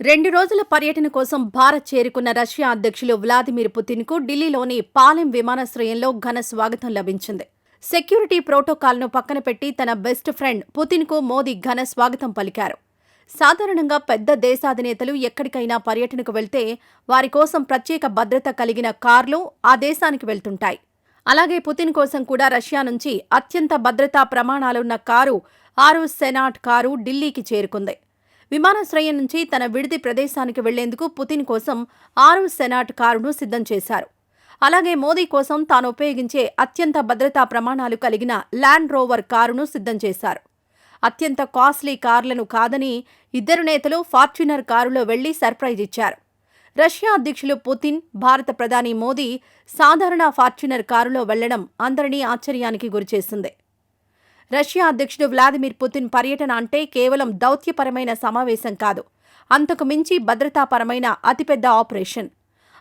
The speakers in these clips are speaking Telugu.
రెండు రోజుల పర్యటన కోసం భారత్ చేరుకున్న రష్యా అధ్యక్షులు వ్లాదిమిర్ పుతిన్కు ఢిల్లీలోని పాలెం విమానాశ్రయంలో ఘన స్వాగతం లభించింది. సెక్యూరిటీ ప్రోటోకాల్ను పక్కన పెట్టి తన బెస్ట్ ఫ్రెండ్ పుతిన్కు మోదీ ఘన స్వాగతం పలికారు. సాధారణంగా పెద్ద దేశాధినేతలు ఎక్కడికైనా పర్యటనకు వెళ్తే వారి కోసం ప్రత్యేక భద్రత కలిగిన కార్లు ఆ దేశానికి వెళ్తుంటాయి. అలాగే పుతిన్ కోసం కూడా రష్యా నుంచి అత్యంత భద్రతా ప్రమాణాలున్న కారు ఆరు సెనాట్ కారు ఢిల్లీకి చేరుకుంది. విమానాశ్రయం నుంచి తన విడిది ప్రదేశానికి వెళ్ళేందుకు పుతిన్ కోసం ఆరు సెనాట్ కారును సిద్ధం చేశారు. అలాగే మోదీ కోసం తాను ఉపయోగించే అత్యంత భద్రతా ప్రమాణాలు కలిగిన ల్యాండ్ రోవర్ కారును సిద్ధం చేశారు. అత్యంత కాస్ట్లీ కార్లను కాదని ఇద్దరు నేతలు ఫార్చ్యూనర్ కారులో వెళ్ళి సర్ప్రైజ్ ఇచ్చారు. రష్యా అధ్యక్షులు పుతిన్ భారత ప్రధాని మోదీ సాధారణ ఫార్చ్యూనర్ కారులో వెళ్ళడం అందరినీ ఆశ్చర్యానికి గురిచేసింది. రష్యా అధ్యక్షుడు వ్లాదిమిర్ పుతిన్ పర్యటన అంటే కేవలం దౌత్యపరమైన సమావేశం కాదు అంతకు మించి భద్రతాపరమైన అతిపెద్ద ఆపరేషన్.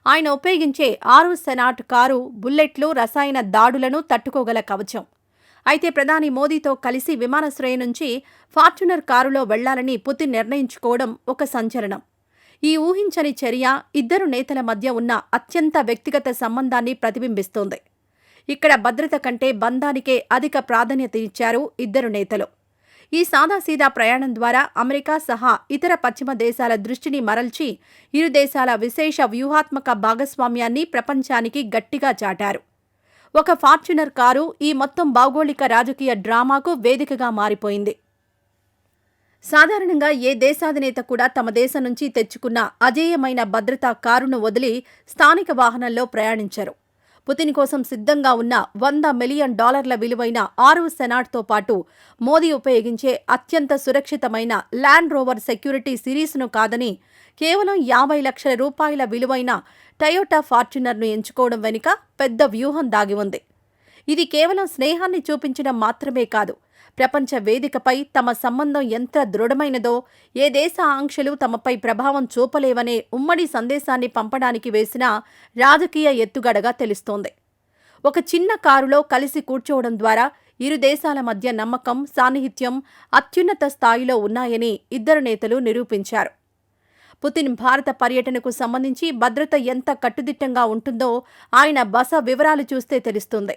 ఆయన ఉపయోగించే ఆరు సెనాట్ కారు బుల్లెట్లు రసాయన దాడులను తట్టుకోగల కవచం. అయితే ప్రధాని మోదీతో కలిసి విమానాశ్రయం నుంచి ఫార్చునర్ కారులో వెళ్ళాలని పుతిన్ నిర్ణయించుకోవడం ఒక సంచలనం. ఈ ఊహించని చర్య ఇద్దరు నేతల మధ్య ఉన్న అత్యంత వ్యక్తిగత సంబంధాన్ని ప్రతిబింబిస్తోంది. ఇక్కడ భద్రత కంటే బంధానికే అధిక ప్రాధాన్యత ఇచ్చారు ఇద్దరు నేతలు. ఈ సాదాసీదా ప్రయాణం ద్వారా అమెరికా సహా ఇతర పశ్చిమ దేశాల దృష్టిని మరల్చి ఇరు దేశాల విశేష వ్యూహాత్మక భాగస్వామ్యాన్ని ప్రపంచానికి గట్టిగా చాటారు. ఒక ఫార్చునర్ కారు ఈ మొత్తం భౌగోళిక రాజకీయ డ్రామాకు వేదికగా మారిపోయింది. సాధారణంగా ఏ దేశాధినేత కూడా తమ దేశం నుంచి తెచ్చుకున్న అజేయమైన భద్రతా కారును వదిలి స్థానిక వాహనంలో ప్రయాణించరు. పుతిన్ కోసం సిద్ధంగా ఉన్న వంద మిలియన్ డాలర్ల విలువైన ఆరు సెనాట్తో పాటు మోదీ ఉపయోగించే అత్యంత సురక్షితమైన ల్యాండ్ రోవర్ సెక్యూరిటీ సిరీస్ను కాదని కేవలం యాభై లక్షల రూపాయల విలువైన టయోటా ఫార్చునర్ను ఎంచుకోవడం వెనుక పెద్ద వ్యూహం దాగి ఉంది. ఇది కేవలం స్నేహాన్ని చూపించడం మాత్రమే కాదు. ప్రపంచ వేదికపై తమ సంబంధం ఎంత దృఢమైనదో ఏ దేశ ఆంక్షలు తమపై ప్రభావం చూపలేవనే ఉమ్మడి సందేశాన్ని పంపడానికి వేసిన రాజకీయ ఎత్తుగడగా తెలుస్తోంది. ఒక చిన్న కారులో కలిసి కూర్చోవడం ద్వారా ఇరు దేశాల మధ్య నమ్మకం సాన్నిహిత్యం అత్యున్నత స్థాయిలో ఉన్నాయని ఇద్దరు నేతలు నిరూపించారు. పుతిన్ భారత పర్యటనకు సంబంధించి భద్రత ఎంత కట్టుదిట్టంగా ఉంటుందో ఆయన బస వివరాలు చూస్తే తెలుస్తుంది.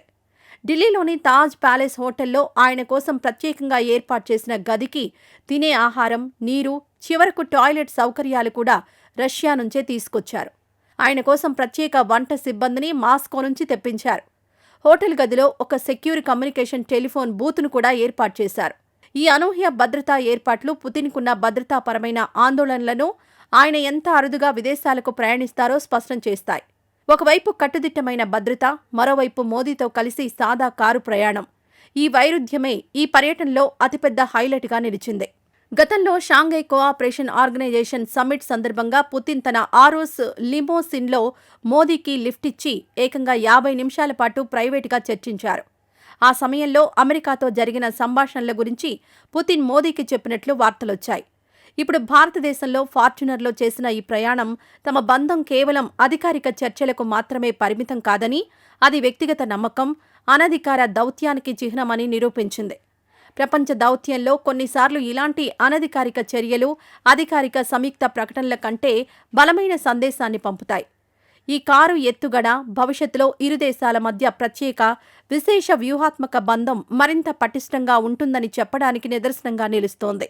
ఢిల్లీలోని తాజ్ ప్యాలెస్ హోటల్లో ఆయన కోసం ప్రత్యేకంగా ఏర్పాటు చేసిన గదికి తినే ఆహారం నీరు చివరకు టాయిలెట్ సౌకర్యాలు కూడా రష్యా నుంచే తీసుకొచ్చారు. ఆయన కోసం ప్రత్యేక వంట సిబ్బందిని మాస్కో నుంచి తెప్పించారు. హోటల్ గదిలో ఒక సెక్యూర్ కమ్యూనికేషన్ టెలిఫోన్ బూత్ను కూడా ఏర్పాటు చేశారు. ఈ అనూహ్య భద్రతా ఏర్పాట్లు పుతిన్కున్న భద్రతాపరమైన ఆందోళనలను ఆయన ఎంత అరుదుగా విదేశాలకు ప్రయాణిస్తారో స్పష్టం చేస్తాయి. ఒకవైపు కట్టుదిట్టమైన భద్రత మరోవైపు మోదీతో కలిసి సాదా కారు ప్రయాణం. ఈ వైరుధ్యమే ఈ పర్యటనలో అతిపెద్ద హైలైట్గా నిలిచింది. గతంలో షాంఘై కోఆపరేషన్ ఆర్గనైజేషన్ సమ్మిట్ సందర్భంగా పుతిన్ తన ఆరోస్ లిమోసిన్లో మోదీకి లిఫ్ట్ ఇచ్చి ఏకంగా యాభై నిమిషాల పాటు ప్రైవేటుగా చర్చించారు. ఆ సమయంలో అమెరికాతో జరిగిన సంభాషణల గురించి పుతిన్ మోదీకి చెప్పినట్లు వార్తలొచ్చాయి. ఇప్పుడు భారతదేశంలో ఫార్చునర్లో చేసిన ఈ ప్రయాణం తమ బంధం కేవలం అధికారిక చర్చలకు మాత్రమే పరిమితం కాదని అది వ్యక్తిగత నమ్మకం అనధికార దౌత్యానికి చిహ్నమని నిరూపించింది. ప్రపంచ దౌత్యంలో కొన్నిసార్లు ఇలాంటి అనధికారిక చర్యలు అధికారిక సంయుక్త ప్రకటనల కంటే బలమైన సందేశాన్ని పంపుతాయి. ఈ కారు ఎత్తుగడ భవిష్యత్తులో ఇరు దేశాల మధ్య ప్రత్యేక విశేష వ్యూహాత్మక బంధం మరింత పటిష్టంగా ఉంటుందని చెప్పడానికి నిదర్శనంగా నిలుస్తోంది.